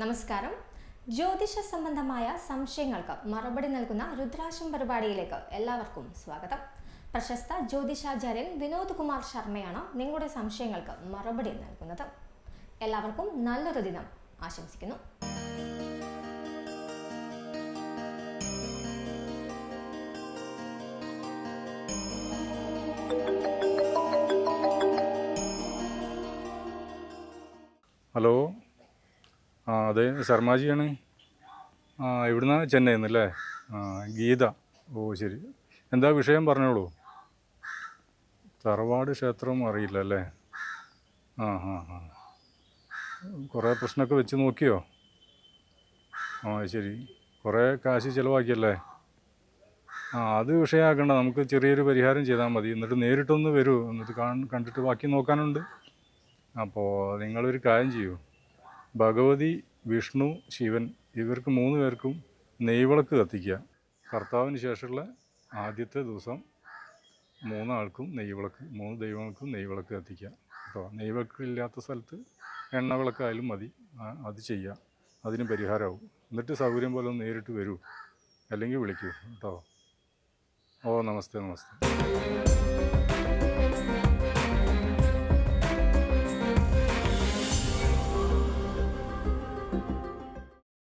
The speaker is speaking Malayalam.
നമസ്കാരം. ജ്യോതിഷ സംബന്ധമായ സംശയങ്ങൾക്ക് മറുപടി നൽകുന്ന രുദ്രാശം പരിപാടിയിലേക്ക് എല്ലാവർക്കും സ്വാഗതം. പ്രശസ്ത ജ്യോതിഷാചാര്യൻ വിനോദ് കുമാർ ശർമ്മയാണ് നിങ്ങളുടെ സംശയങ്ങൾക്ക് മറുപടി നൽകുന്നത്. എല്ലാവർക്കും നല്ലൊരു ദിനം ആശംസിക്കുന്നു. ഹലോ. ആ അതെ ശർമാജിയാണ്. ആ ഇവിടുന്ന് ചെന്നൈയിൽ നിന്നല്ലേ ആ ഗീത. ഓ ശരി. എന്താ വിഷയം പറഞ്ഞോളൂ. തറവാട് ക്ഷേത്രം അറിയില്ല അല്ലേ ആ ആ ആ. കുറേ പ്രശ്നമൊക്കെ വെച്ച് നോക്കിയോ? ആ ശരി. കുറേ കാശ് ചിലവാക്കിയല്ലേ? ആ അത് വിഷയമാക്കണ്ട. നമുക്ക് ചെറിയൊരു പരിഹാരം ചെയ്താൽ മതി. എന്നിട്ട് നേരിട്ടൊന്ന് വരൂ. എന്നിട്ട് കാണ് കണ്ടിട്ട് ബാക്കി നോക്കാനുണ്ട്. അപ്പോൾ നിങ്ങളൊരു കാര്യം ചെയ്യൂ. ഭഗവതി വിഷ്ണു ശിവൻ ഇവർക്ക് മൂന്ന് പേർക്കും നെയ്വിളക്ക് കത്തിക്കുക. കർത്താവിന് ശേഷമുള്ള ആദ്യത്തെ ദിവസം മൂന്നാൾക്കും നെയ്വിളക്ക് മൂന്ന് ദൈവങ്ങൾക്കും നെയ്വിളക്ക് കത്തിക്കുക. കേട്ടോ നെയ്വിളക്ക് ഇല്ലാത്ത സ്ഥലത്ത് എണ്ണ വിളക്കായാലും മതി. അത് ചെയ്യുക. അതിന് പരിഹാരമാവും. എന്നിട്ട് സൗകര്യം പോലെ ഒന്ന് നേരിട്ട് വരൂ. അല്ലെങ്കിൽ വിളിക്കൂ. കേട്ടോ. ഓ നമസ്തേ നമസ്തേ.